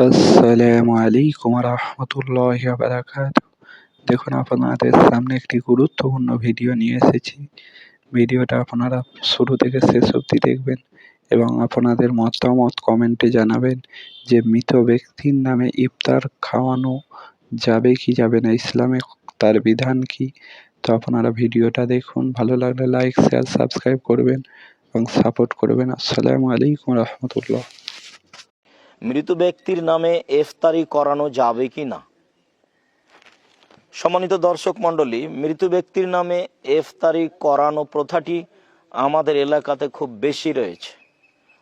আসসালামু আলাইকুম রহমতুল্লাহ বারাকাত দেখুন, আপনাদের সামনে একটি গুরুত্বপূর্ণ ভিডিও নিয়ে এসেছি। ভিডিওটা আপনারা শুরু থেকে শেষ অবধি দেখবেন এবং আপনাদের মতামত কমেন্টে জানাবেন যে মৃত ব্যক্তির নামে ইফতার খাওয়ানো যাবে কি যাবে না, ইসলামে তার বিধান কি? তো আপনারা ভিডিওটা দেখুন, ভালো লাগলে লাইক, শেয়ার, সাবস্ক্রাইব করবেন এবং সাপোর্ট করবেন। আসসালামু আলাইকুম রহমতুল্লাহ। মৃত ব্যক্তির নামে এফতারি করানো যাবে কি না? সম্মানিত দর্শক মণ্ডলী, মৃত ব্যক্তির নামে এফতারি করানো প্রথাটি আমাদের এলাকাতে খুব বেশি রয়েছে।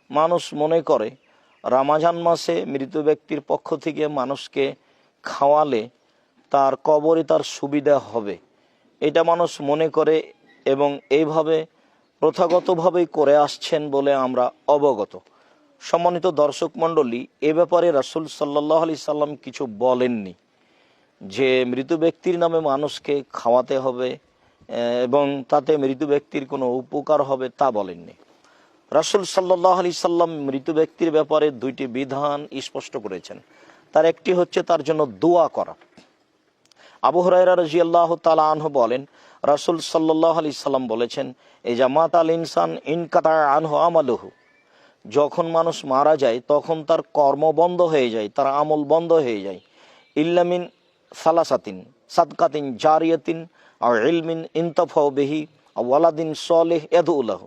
মানুষ মনে করে, রামাজান মাসে মৃত ব্যক্তির পক্ষ থেকে মানুষকে খাওয়ালে তার কবরে তার সুবিধা হবে। এটা মানুষ মনে করে এবং এইভাবে প্রথাগতভাবেই করে আসছেন বলে আমরা অবগত। সম্মানিত দর্শক মণ্ডলী, এ ব্যাপারে রাসুল সাল্লাহ আলি সাল্লাম কিছু বলেননি। যে মৃত ব্যক্তির নামে মানুষকে খাওয়াতে হবে এবং তাতে মৃত ব্যক্তির কোনো উপকার হবে তা বলেননি। রাসুল সাল্লাহ আলি সাল্লাম মৃত ব্যক্তির ব্যাপারে দুইটি বিধান স্পষ্ট করেছেন। তার একটি হচ্ছে তার জন্য দোয়া করা। আবু হরাইরা রাজি আল্লাহ তালা আনহ বলেন, রাসুল সাল্লাহ আলি সাল্লাম বলেছেন এই জামাত আল ইনসান ইনকাতা আনহ আমালুহু। যখন মানুষ মারা যায়, তখন তার কর্ম বন্ধ হয়ে যায়, তার আমল বন্ধ হয়ে যায়। ইল্লামিন সালাসাতিন, সাদকাতিন, জারিয়াতিন আর ইলমিন ইন্তফাও বেহি ওয়ালাদিন সলেহ এদুল্লাহ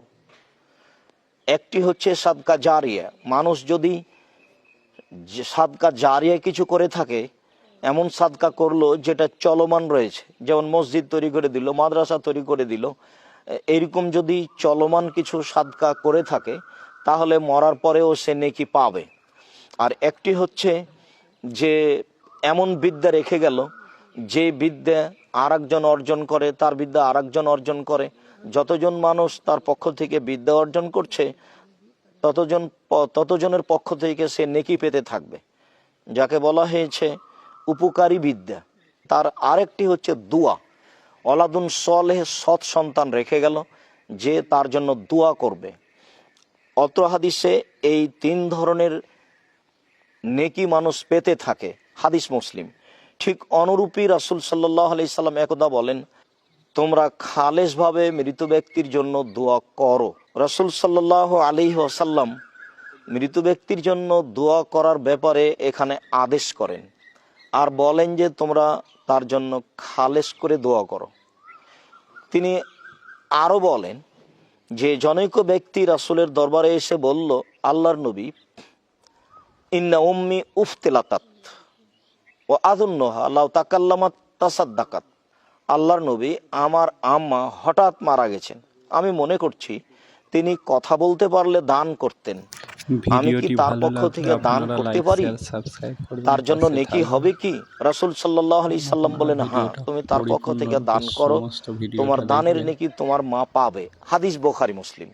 একটি হচ্ছে সাদকা জারিয়া। মানুষ যদি সাদকা জারিয়া কিছু করে থাকে, এমন সাদকা করল যেটা চলমান রয়েছে। যেমন মসজিদ তৈরি করে দিল, মাদ্রাসা তৈরি করে দিল এরকম যদি চলমান কিছু সাদকা করে থাকে তাহলে মরার পরেও সে নেকি পাবে। আর একটি হচ্ছে যে, এমন বিদ্যা রেখে গেল, যে বিদ্যা আর অর্জন করে, তার বিদ্যা আর অর্জন করে। যতজন মানুষ তার পক্ষ থেকে বিদ্যা অর্জন করছে, ততজন ততজনের পক্ষ থেকে সে নেকি পেতে থাকবে। যাকে বলা হয়েছে উপকারী বিদ্যা। তার আরেকটি হচ্ছে দুয়া। অলাদুন সলেহ সৎ সন্তান রেখে গেল, যে তার জন্য দোয়া করবে। অত্র হাদিসে এই তিন ধরনের নেকি মানুষ পেতে থাকে, হাদিস মুসলিম। ঠিক অনুরূপী রাসুল সাল্লাহ আলি সাল্লাম একদা বলেন, তোমরা খালেসভাবে মৃত ব্যক্তির জন্য দোয়া করো। রাসুল সাল্লাহ আলি আসাল্লাম মৃত ব্যক্তির জন্য দোয়া করার ব্যাপারে এখানে আদেশ করেন আর বলেন যে, তোমরা তার জন্য খালেস করে দোয়া করো। তিনি আরও বলেন যে জনৈক ব্যক্তি রাসুলের দরবারে এসে বলল, আল্লাহর নবী, ইন্না উম্মি উফতেলাকাত ও আদুন্নহা আল্লাহ তাকাল্লামাত তাসাদ্দাকাত। আল্লাহর নবী আমার আম্মা হঠাৎ মারা গেছেন। আমি মনে করছি তিনি কথা বলতে পারলে দান করতেন। আমি কি তার পক্ষ থেকে দান করতে পারি? তার জন্য নেকি হবে কি? রাসুল সাল্লাহ আলি সাল্লাম বলেন হ্যাঁ তুমি তার পক্ষ থেকে দান করো তোমার দানের। নেকি তোমার মা পাবে। হাদিস বোখারি মুসলিম।